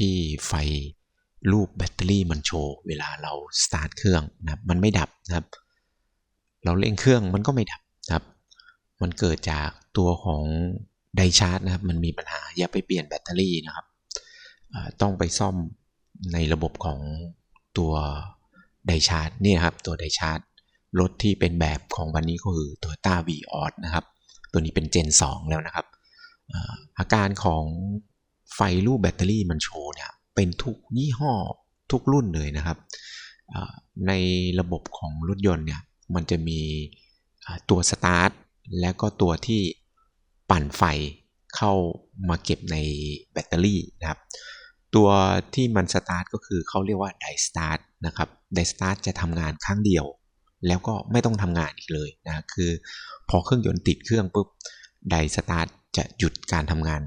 ที่ไฟรูปแบตเตอรี่มันโชว์เวลาเราสตาร์ทเครื่องนะมันไม่ดับนะครับ เราเร่งเครื่องมันก็ไม่ดับนะครับ มันเกิดจากตัวของไดชาร์จนะครับ มันมีปัญหาอย่าไปเปลี่ยนแบตเตอรี่นะครับต้องไปซ่อมในระบบของตัวไดชาร์จนี่ครับตัวไดชาร์จรถที่เป็นแบบของวันนี้ก็คือ Toyota v ออ s นะครับ ตัวนี้เป็น Gen 2 แล้วนะครับอาการของ ไฟรูปแบตเตอรี่มันโชว์เนี่ยเป็นทุกยี่ห้อทุกรุ่นเลยนะครับ ในระบบของรถยนต์เนี่ยมันจะมีตัวสตาร์ทและก็ตัวที่ปั่นไฟเข้ามาเก็บในแบตเตอรี่นะครับ ตัวที่มันสตาร์ทก็คือเขาเรียกว่าไดสตาร์ทนะครับไดสตาร์ทจะทำงานครั้งเดียว แล้วก็ไม่ต้องทำงานอีกเลยนะคือพอเครื่องยนต์ติดเครื่องปุ๊บไดสตาร์ทจะหยุดการทำงาน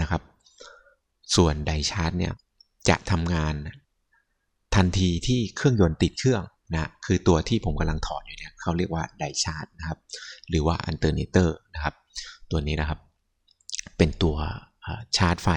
นะครับ ส่วนไดชาร์จเนี่ยจะทำงาน ทันทีที่เครื่องยนต์ติดเครื่องนะคือตัวที่ผมกำลังถอดอยู่เนี่ยเขาเรียกว่าไดชาร์จนะครับ หรือว่าอันเทอร์เนเตอร์นะครับ ตัวนี้นะครับ เป็นตัวชาร์จไฟ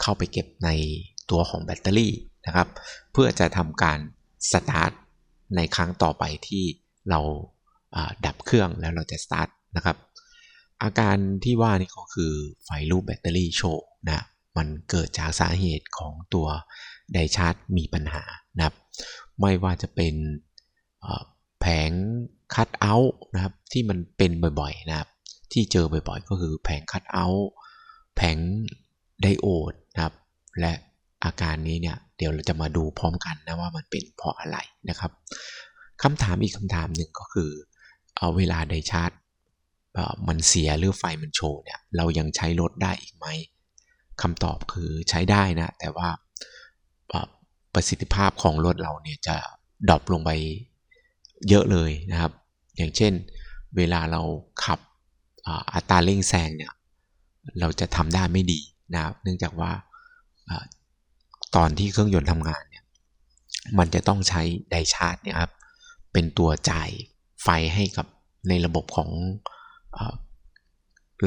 เข้าไปเก็บในตัวของแบตเตอรี่นะครับ เพื่อจะทำการสตาร์ทในครั้งต่อไปที่เราดับเครื่องแล้วเราจะสตาร์ทนะครับ อาการที่ว่านี่ก็คือไฟรูปแบตเตอรี่โชว์นะ มันเกิดจากสาเหตุของตัวไดชาร์จมีปัญหานะครับ ไม่ว่าจะเป็นแผงคัตเอาท์นะครับที่มันเป็นบ่อยๆนะครับ ที่เจอบ่อยๆ ก็คือแผงคัตเอาท์แผงไดโอดนะครับ และอาการนี้เนี่ยเดี๋ยวเราจะมาดูพร้อมกันนะว่ามันเป็นเพราะอะไรนะครับคำถามอีกคำถามหนึ่งก็คือ เอาเวลาไดชาร์จมันเสียหรือไฟมันโชว์เนี่ยเรายังใช้รถได้อีกไหม คำตอบคือใช้ได้นะ แต่ว่าประสิทธิภาพของรถเราเนี่ยจะดรอปลงไปเยอะเลยนะครับ อย่างเช่น เวลาเราขับอัตราเร่งแซงเนี่ยเราจะทำได้ไม่ดีนะครับ เนื่องจากว่าตอนที่เครื่องยนต์ทำงานเนี่ยมันจะต้องใช้ไดชาร์จเนี่ยครับเป็นตัวจ่ายไฟให้กับในระบบของ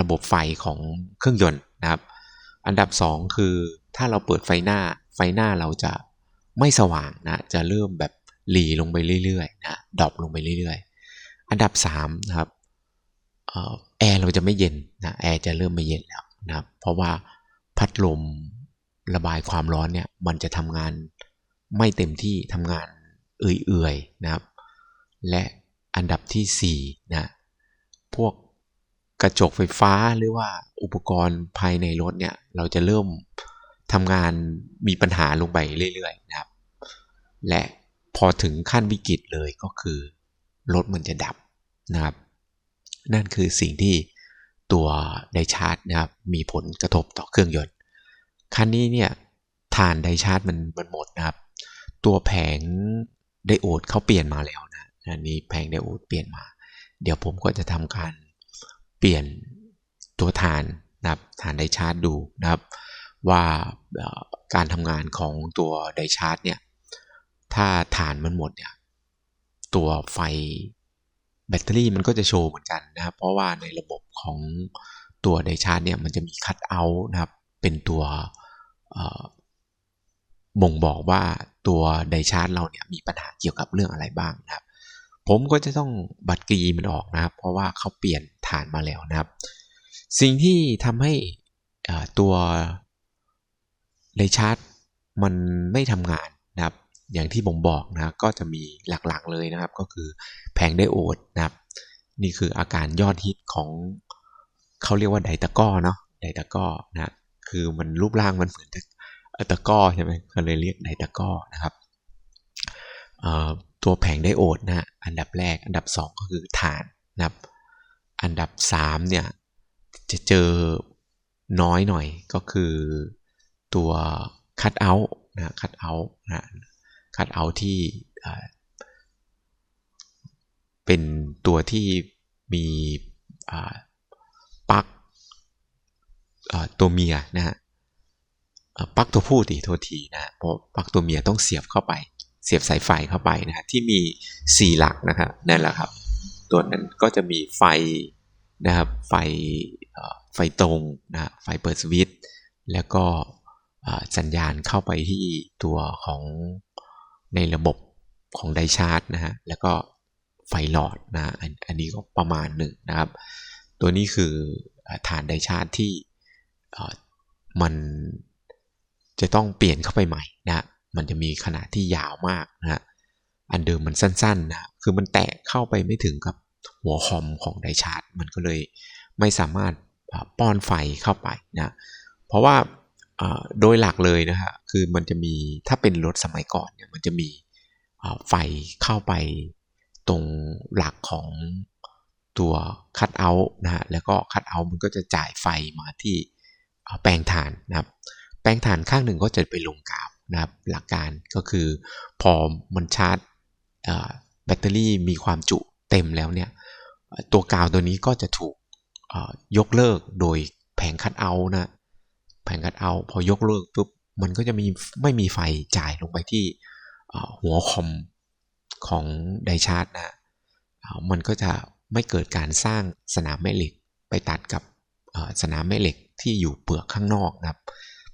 ระบบไฟของเครื่องยนต์นะครับ อันดับ 2 คือถ้าเราเปิดไฟหน้า ไฟหน้าเราจะไม่สว่างนะจะเริ่มแบบหลีลงไปเรื่อยๆนะดรอปลงไปเรื่อยๆ อันดับ3นะครับแอร์เราจะไม่เย็นนะแอร์จะเริ่มไม่เย็นแล้วนะครับเพราะว่าพัดลมระบายความร้อนเนี่ยมันจะทำงานไม่เต็มที่ทำงานเอื่อยๆนะครับ และอันดับที่4นะพวก กระจกไฟฟ้าหรือว่าอุปกรณ์ภายในรถเนี่ยเราจะเริ่มทำงานมีปัญหาลงไปเรื่อยๆนะครับ และพอถึงขั้นวิกฤตเลยก็คือรถมันจะดับนะครับ นั่นคือสิ่งที่ตัวไดชาร์จนะครับมีผลกระทบต่อเครื่องยนต์คันนี้เนี่ยฐานไดชาร์จมันมันหมดนะครับ ตัวแผงไดโอดเขาเปลี่ยนมาแล้วนะอันนี้แผงไดโอดเปลี่ยนมา เดี๋ยวผมก็จะทำการ ปลี่ยนตัวฐานนะครับฐานไดชาร์จดูนะครับ ว่าการทำงานของตัวไดชาร์จเนี่ยถ้าฐานมันหมดเนี่ยตัวไฟแบตเตอรี่มันก็จะโชว์เหมือนกันนะครับเพราะว่าในระบบของตัวไดชาร์จเนี่ยมันจะมีคัตเอาท์นะครับเป็นตัวบ่งบอกว่าตัวไดชาร์จเราเนี่ยมีปัญหาเกี่ยวกับเรื่องอะไรบ้างนะครับ ผมก็จะต้องบัตรกรีมันออกนะครับ เพราะว่าเขาเปลี่ยนฐานมาแล้วนะครับ สิ่งที่ทำให้ตัวไดชาร์จมันไม่ทำงานนะครับ อย่างที่ผมบอกนะก็จะมีหลักๆเลยนะครับ ก็คือแผงไดโอดนะครับ นี่คืออาการยอดฮิตของเขาเรียกว่าไดตะก้อเนาะไดตะก้อนะคือมันรูปร่างมันเหมือนตะก้อใช่ไหมก็เลยเรียกไดตะก้อนะครับ ตัวแผงไดโอดนะอันดับแรก อันดับ 2 ก็คือฐานนะครับ อันดับ3เนี่ยจะเจอน้อยหน่อยก็คือตัวคัตเอาท์นะคัตเอาท์นะคัดเอาท์ที่เป็นตัวที่มีปลั๊กตัวเมียนะฮะปลั๊กตัวผู้ตีโทษทีนะเพราะปลั๊กตัวเมียต้องเสียบเข้าไป เสียบสายไฟเข้าไปนะที่มี 4 หลักนะครับนั่นแหละครับ ตัวนั้นก็จะมีไฟนะครับไฟไฟตรงนะไฟเปิดสวิตช์แล้วก็สัญญาณเข้าไปที่ตัวของในระบบของไดชาร์จนะฮะแล้วก็ไฟหลอดนะอันอันนี้ก็ประมาณหนึ่งนะครับ ตัวนี้คือฐานไดชาร์จที่มันจะต้องเปลี่ยนเข้าไปใหม่นะ มันจะมีขนาดที่ยาวมากนะฮะอันเดิมมันสั้นๆนะคือมันแตะเข้าไปไม่ถึงกับหัวคอมของไดชาร์จมันก็เลยไม่สามารถป้อนไฟเข้าไปนะเพราะว่าโดยหลักเลยนะฮะคือมันจะมีถ้าเป็นรถสมัยก่อนเนี่ยมันจะมีไฟเข้าไปตรงหลักของตัวคัตเอาท์นะฮะแล้วก็คัตเอาท์มันก็จะจ่ายไฟมาที่แปลงถ่านนะครับ แปลงถ่านข้างหนึ่งก็จะไปลงกาว นะครับหลักการก็คือพอมันชาร์จแบตเตอรี่มีความจุเต็มแล้วเนี่ยตัวกาวตัวนี้ก็จะถูกยกเลิกโดยแผงคัดเอานะแผงคัดเอาพอยกเลิกปุ๊บมันก็จะมีไม่มีไฟจ่ายลงไปที่หัวคอมของไดชาร์จนะมันก็จะไม่เกิดการสร้างสนามแม่เหล็กไปตัดกับสนามแม่เหล็กที่อยู่เปลือกข้างนอกนะครับ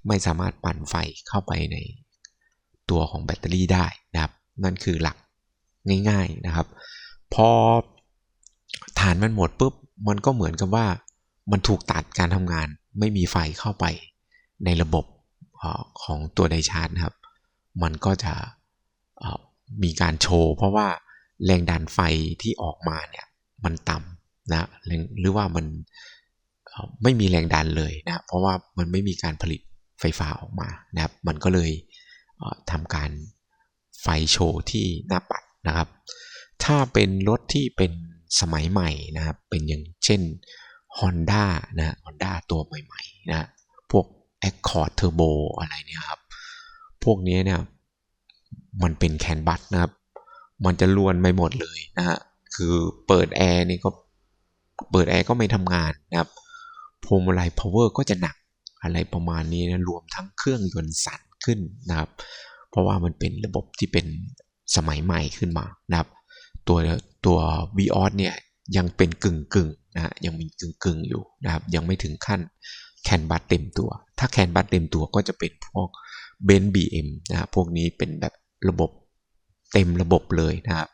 ไม่สามารถปั่นไฟเข้าไปใน ตัวของแบตเตอรี่ได้นะครับ นั่นคือหลักง่ายๆนะครับ พอฐานมันหมดปุ๊บมันก็เหมือนกับว่ามันถูกตัดการทำงาน ไม่มีไฟเข้าไปในระบบของตัวไดชาร์จนะครับ มันก็จะมีการโชว์ เพราะว่าแรงดันไฟที่ออกมาเนี่ยมันต่ำนะหรือว่ามันไม่มีแรงดันเลยนะ เพราะว่ามันไม่มีการผลิตไฟฟ้าออกมานะครับ มันก็เลย ทำการไฟโชว์ที่หน้าปัดนะครับ ถ้าเป็นรถที่เป็นสมัยใหม่นะครับ เป็นอย่างเช่น Honda นะ Honda ตัวใหม่ๆนะพวก Accord Turbo อะไรเนี่ยครับ พวกนี้เนี่ยมันเป็นแคนบัสนะครับ มันจะลวนไปหมดเลยนะฮะ คือเปิดแอร์นี่ก็เปิดแอร์ก็ไม่ทำงานนะครับพวงมาลัย power ก็จะหนักอะไรประมาณนี้นะ รวมทั้งเครื่องยนต์สั่น ขึ้นนะครับ เพราะว่ามันเป็นระบบที่เป็นสมัยใหม่ขึ้นมานะครับ ตัวตัว v ีออเนี่ยยังเป็นกึ่งกึ่งนะยังมีกึ่งกึ่งอยู่นะครับ ยังไม่ถึงขั้นแคนบัสเต็มตัว ถ้าแคนบัสเต็มตัวก็จะเป็นพวกเบนบีเอ็มนะพวกนี้เป็นแบบระบบเต็มระบบเลยนะครับ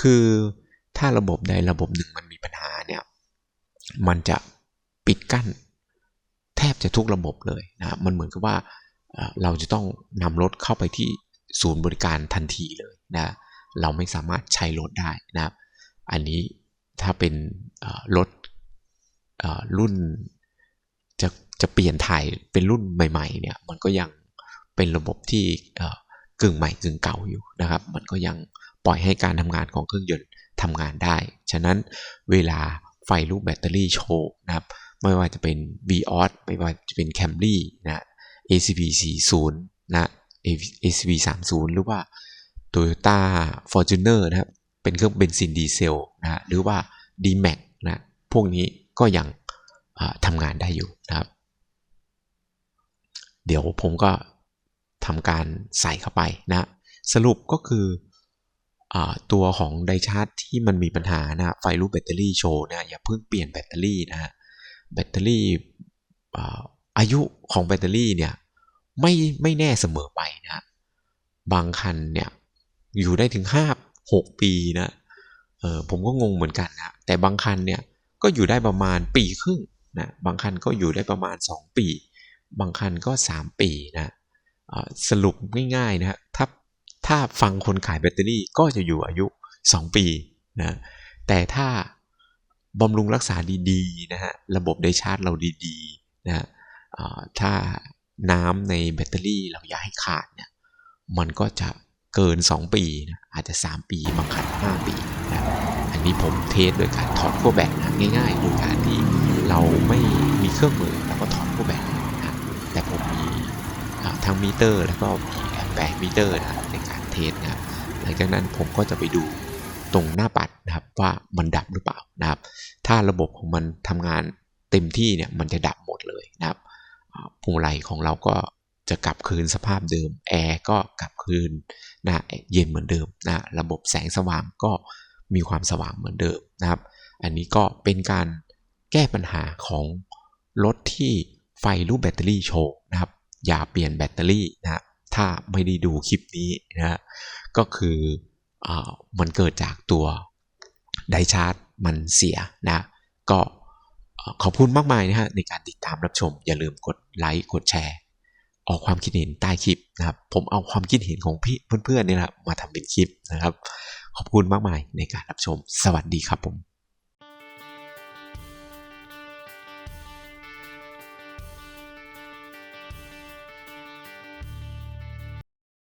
คือถ้าระบบใดระบบหนึ่งมันมีปัญหาเนี่ย มันจะปิดกั้นแทบจะทุกระบบเลยนะ มันเหมือนกับว่า เราจะต้องนำรถเข้าไปที่ศูนย์บริการทันทีเลยนะเราไม่สามารถใช้รถได้นะครับ อันนี้ถ้าเป็นรถรุ่นจะจะเปลี่ยนถ่ายเป็นรุ่นใหม่ๆเนี่ยมันก็ยังเป็นระบบที่กึ่งใหม่กึ่งเก่าอยู่นะครับ มันก็ยังปล่อยให้การทำงานของเครื่องยนต์ทำงานได้ ฉะนั้นเวลาไฟลูกแบตเตอรี่โชว์นะครับ ไม่ว่าจะเป็น Vios ไม่ว่าจะเป็น Camry นะ ACV 40นะ ACV 30หรือว่า Toyota Fortuner นะครับเป็นเครื่องเบนซินดีเซลนะหรือว่า D-Max นะพวกนี้ก็ยังทำงานได้อยู่นะครับ เดี๋ยวผมก็ทำการใส่เข้าไปนะสรุปก็คืออตัวของไดชาร์จที่มันมีปัญหานะไฟรูปแบตเตอรี่โชว์นะอย่าเพิ่งเปลี่ยนแบตเตอรี่นะฮะแบตเตอรี่ อายุของแบตเตอรี่เนี่ยไม่ไม่แน่เสมอไปนะบางคันเนี่ยอยู่ได้ถึง 5 6 ปีนะเออผมก็งงเหมือนกันนะแต่บางคันเนี่ยก็อยู่ได้ประมาณปีครึ่งนะบางคันก็อยู่ได้ประมาณ 2 ปี บางคันก็ 3 ปีนะสรุปง่ายๆนะถ้าถ้าฟังคนขายแบตเตอรี่ก็จะอยู่อายุ 2 ปีนะแต่ถ้าบำรุงรักษาดีๆนะฮะระบบไดชาร์จเราดีๆนะฮะ ถ้าน้ำในแบตเตอรี่เราอย่าให้ขาดเนี่ยมันก็จะเกิน 2 ปีนะอาจจะ 3 ปีบางคัน5ปีนะอันนี้ผมเทสโดยการถอดขั้วแบตนะง่ายๆโดยการที่เราไม่มีเครื่องมือแล้วก็ถอดขั้วแบตนะแต่ผมมีอ่าทั้งมิเตอร์ แล้วก็มีแอมแปร์มิเตอร์นะในการเทสนะครับหลังจากนั้นผมก็จะไปดูตรงหน้าปัดนะครับว่ามันดับหรือเปล่านะครับ ถ้าระบบของมันทำงานเต็มที่เนี่ยมันจะดับหมดเลยนะครับ พวงมาลัยของเราก็จะกลับคืนสภาพเดิม แอร์ก็กลับคืนนะเย็นเหมือนเดิมนะระบบแสงสว่างก็มีความสว่างเหมือนเดิมนะครับ อันนี้ก็เป็นการแก้ปัญหาของรถที่ไฟรูปแบตเตอรี่โชว์นะครับ อย่าเปลี่ยนแบตเตอรี่นะถ้าไม่ได้ดูคลิปนี้นะก็คืออมันเกิดจากตัวไดชาร์จมันเสียนะ ก็ ขอบคุณมากมายนะฮะในการติดตามรับชม อย่าลืมกดไลค์กดแชร์ออกความคิดเห็นใต้คลิปนะครับ ผมเอาความคิดเห็นของพี่เพื่อนๆนี่แหละมาทำเป็นคลิปนะครับ ขอบคุณมากมายในการรับชม สวัสดีครับผม